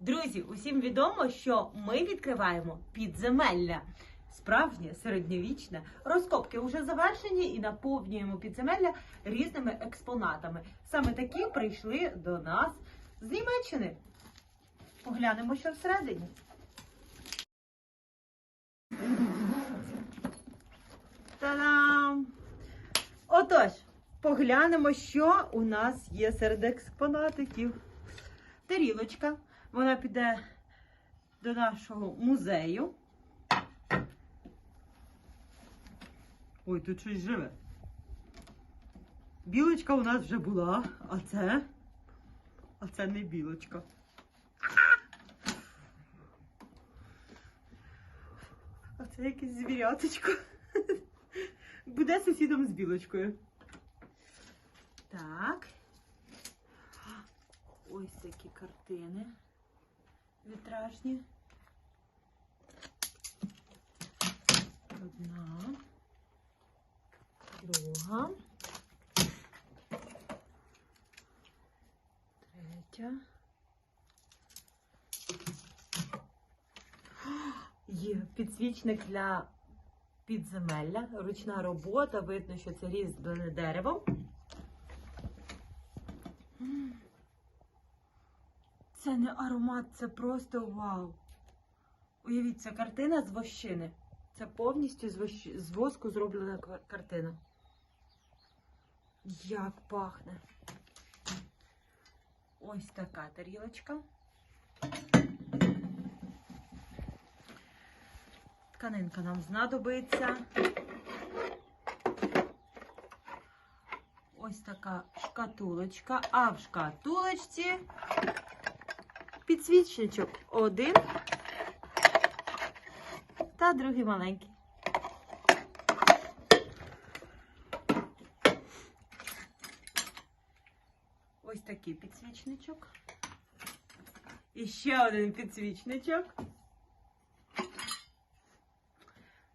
Друзі, усім відомо, що ми відкриваємо підземелля. Справжнє середньовічне розкопки вже завершені і наповнюємо підземелля різними експонатами. Саме такі прийшли до нас з Німеччини. Поглянемо, що всередині. Та-дам! Отож, поглянемо, що у нас є серед експонатиків. Тарілочка. Вона піде до нашого музею. Ой, тут щось живе. Білочка у нас вже була, а це? А це не білочка. А це якесь звіряточко. Буде сусідом з білочкою. Так. Ось такі картини вітражні. Одна. Друга. Третя. Є підсвічник для підземелля, ручна робота, видно, що це різьблене дерево. Це не аромат, це просто вау. Уявіть, це картина з вощини. Це повністю з, воску зроблена картина. Як пахне. Ось така тарілочка. Тканинка нам знадобиться. Ось така шкатулочка. А в шкатулочці підсвічничок один та другий маленький. Ось такий підсвічничок. І ще один підсвічничок.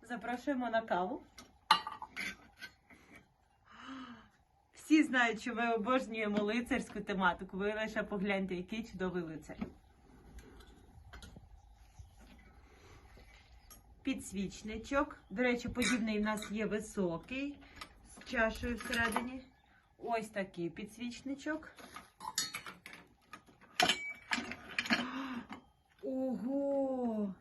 Запрошуємо на каву. Всі знають, що ми обожнюємо лицарську тематику. Ви лише погляньте, який чудовий лицар. Підсвічничок. До речі, подібний в нас є високий з чашею всередині. Ось такий підсвічничок. Ого!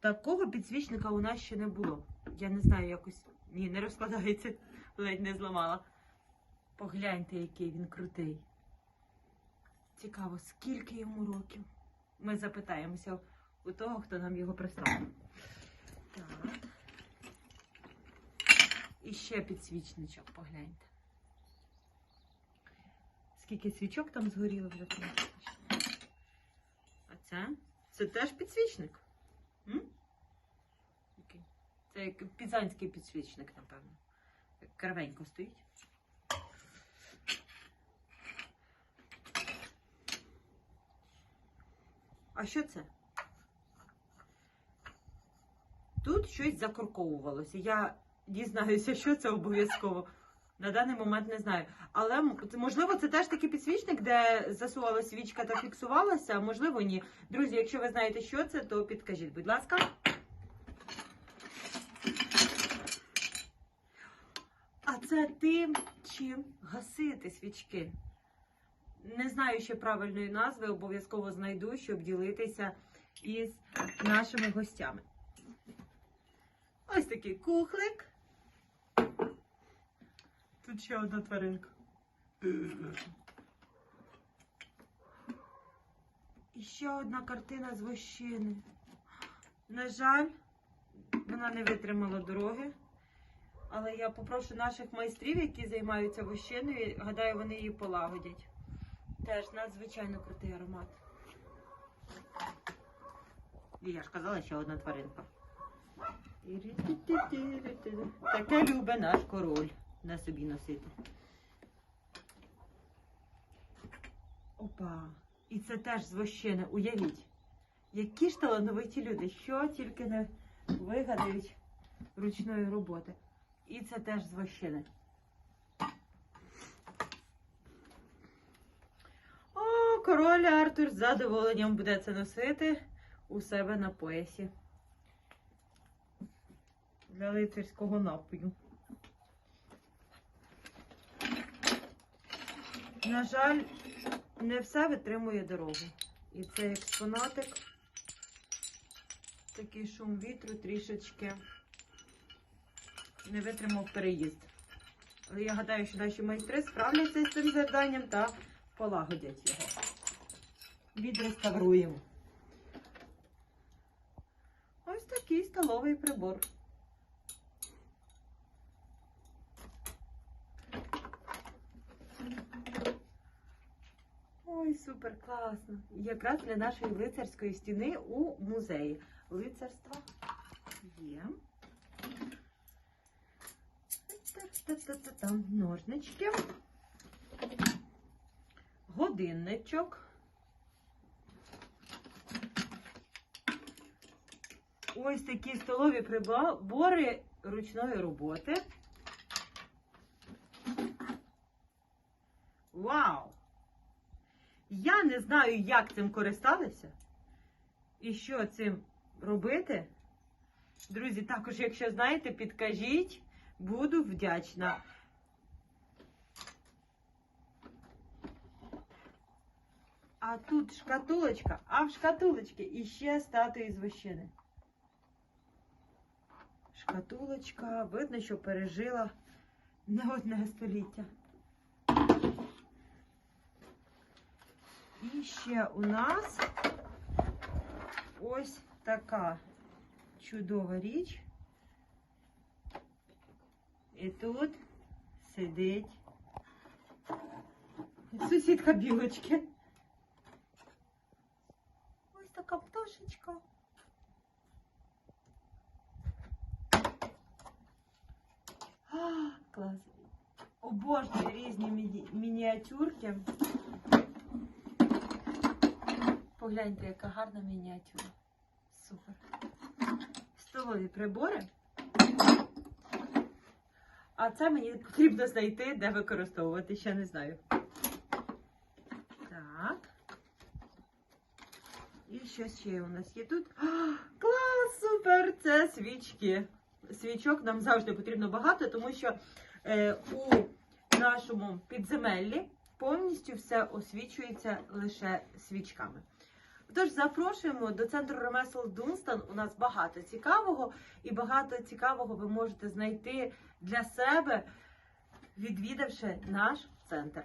Такого підсвічника у нас ще не було. Я не знаю, якось. Ні, не розкладається, ледь не зламала. Погляньте, який він крутий. Цікаво, скільки йому років. Ми запитаємося у того, хто нам його прислав. Так. І ще підсвічничок, погляньте. Скільки свічок там згоріло вже. А це? Це теж підсвічник. М? Це як пізанський підсвічник, напевно. Як Кривенько стоїть. А що це? Тут щось закорковувалося. Я дізнаюся, що це обов'язково. На даний момент не знаю. Але можливо, це теж такий підсвічник, де засувала свічка та фіксувалася, а можливо, ні. Друзі, якщо ви знаєте, що це, то підкажіть, будь ласка. А це тим, чим гасити свічки. Не знаю ще правильної назви, обов'язково знайду, щоб ділитися із нашими гостями. Ось такий кухлик. Тут ще одна тваринка. І ще одна картина з вощини. На жаль, вона не витримала дороги. Але я попрошу наших майстрів, які займаються вощиною, гадаю, вони її полагодять. Теж надзвичайно крутий аромат. І я ж казала, ще одна тваринка. Таке любить наш король на собі носити. Опа. І це теж з вощини. Уявіть, які ж талановиті люди, що тільки не вигадають ручної роботи. І це теж з вощини. Король Артур з задоволенням буде це носити у себе на поясі. Для лицарського напою. На жаль, не все витримує дорогу. І цей експонатик, такий шум вітру трішечки не витримав переїзд. Але я гадаю, що наші майстри справляться з цим завданням та полагодять його. Відреставруємо. Ось такий столовий прибор. Ой, супер класно. Якраз для нашої лицарської стіни у музеї. Лицарства є. Та-та-та-та-там ножнички. Годинничок. Ось такі столові прибори ручної роботи. Вау! Я не знаю, як цим користалися і що цим робити. Друзі, також, якщо знаєте, підкажіть, буду вдячна. А тут шкатулочка, а в шкатулочці іще статуї з вощини. Шкатулочка, видно, що пережила не одне століття. І ще у нас ось така чудова річ. І тут сидить сусідка білочки. Ось така пташечка. А, клас. Обожнюю різні міні- мініатюрки. Погляньте, яка гарна мініатюра. Супер. Столові прибори. А це мені потрібно знайти, де використовувати, ще не знаю. Так. І що ще у нас є тут? А, клас, супер! Це свічки. Свічок нам завжди потрібно багато, тому що у нашому підземеллі повністю все освічується лише свічками. Тож запрошуємо до центру ремесел Дунстан. У нас багато цікавого, і багато цікавого ви можете знайти для себе, відвідавши наш центр.